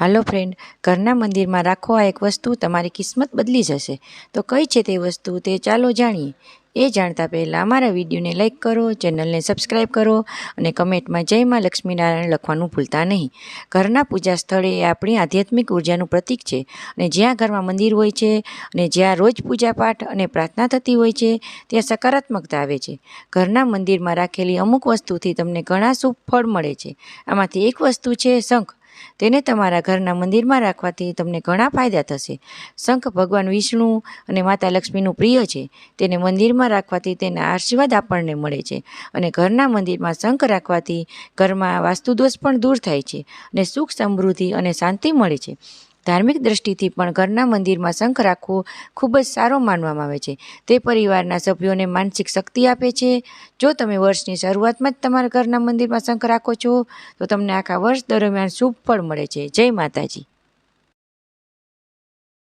હાલો friend ઘરના મંદિરમાં રાખો આ એક વસ્તુ, તમારી કિસ્મત બદલી જશે. તો કઈ છે તે વસ્તુ તે ચાલો જાણીએ. એ જાણતા પહેલાં અમારા વિડીયોને લાઇક કરો, ચેનલને સબસ્ક્રાઈબ કરો અને કમેન્ટમાં જય માં લક્ષ્મીનારાયણ લખવાનું ભૂલતા નહીં. ઘરના પૂજા સ્થળે એ આપણી આધ્યાત્મિક ઉર્જાનું પ્રતીક છે અને જ્યાં ઘરમાં મંદિર હોય છે અને જ્યાં રોજ પૂજાપાઠ અને પ્રાર્થના થતી હોય છે, ત્યાં સકારાત્મકતા આવે છે. ઘરના મંદિરમાં રાખેલી અમુક વસ્તુથી તમને ઘણા શુભ ફળ મળે છે. આમાંથી એક વસ્તુ છે શંખ. તેને તમારા ઘરના મંદિરમાં રાખવાથી તમને ઘણા ફાયદા થશે. શંખ ભગવાન વિષ્ણુ અને માતા લક્ષ્મીનું પ્રિય છે. તેને મંદિરમાં રાખવાથી તેના આશીર્વાદ આપણને મળે છે અને ઘરના મંદિરમાં શંખ રાખવાથી ઘરમાં વાસ્તુદોષ પણ દૂર થાય છે અને સુખ સમૃદ્ધિ અને શાંતિ મળે છે. ધાર્મિક દ્રષ્ટિથી પણ ઘરના મંદિરમાં શંખ રાખવો ખૂબ જ સારો માનવામાં આવે છે. તે પરિવારના સભ્યોને માનસિક શક્તિ આપે છે. જો તમે વર્ષની શરૂઆતમાં જ તમારા ઘરના મંદિરમાં શંખ રાખો છો, તો તમને આખા વર્ષ દરમિયાન શુભ ફળ મળે છે. જય માતાજી.